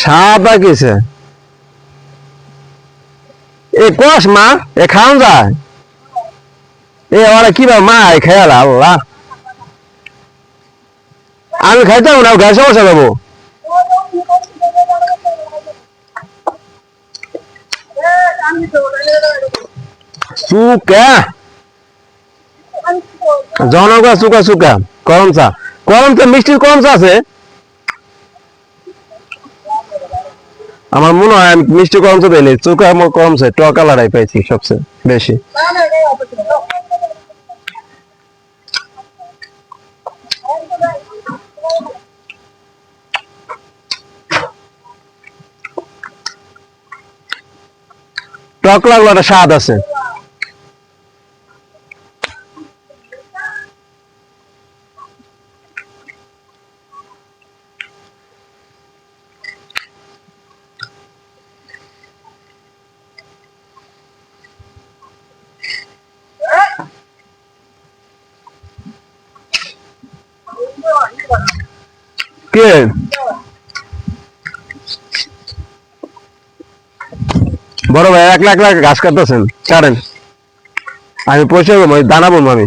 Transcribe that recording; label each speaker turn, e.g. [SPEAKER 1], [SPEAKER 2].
[SPEAKER 1] সাদা কিসে এ কস মা? এ খাওয়া যায়? এ ওরা কি মা খেয়াল আল্লাহ। আমি খাইতাম না গ্যাস সমস্যা যাব। সুকা জনগা সুকা সুকা করম চা করম চা মিষ্টির করম চা আছে? আমার মনে হয় আমি মিষ্টি কম চা পেলে চুকা আমার কমছে কালারাই পাইছি সবচেয়ে বেশি। টক লাগল একটা স্বাদ আছে। কে বড় ভাই এক লাখ লাখ ঘাস কাটতেছেন। ছাড়েন আমি পয়সা দানা বলব আমি।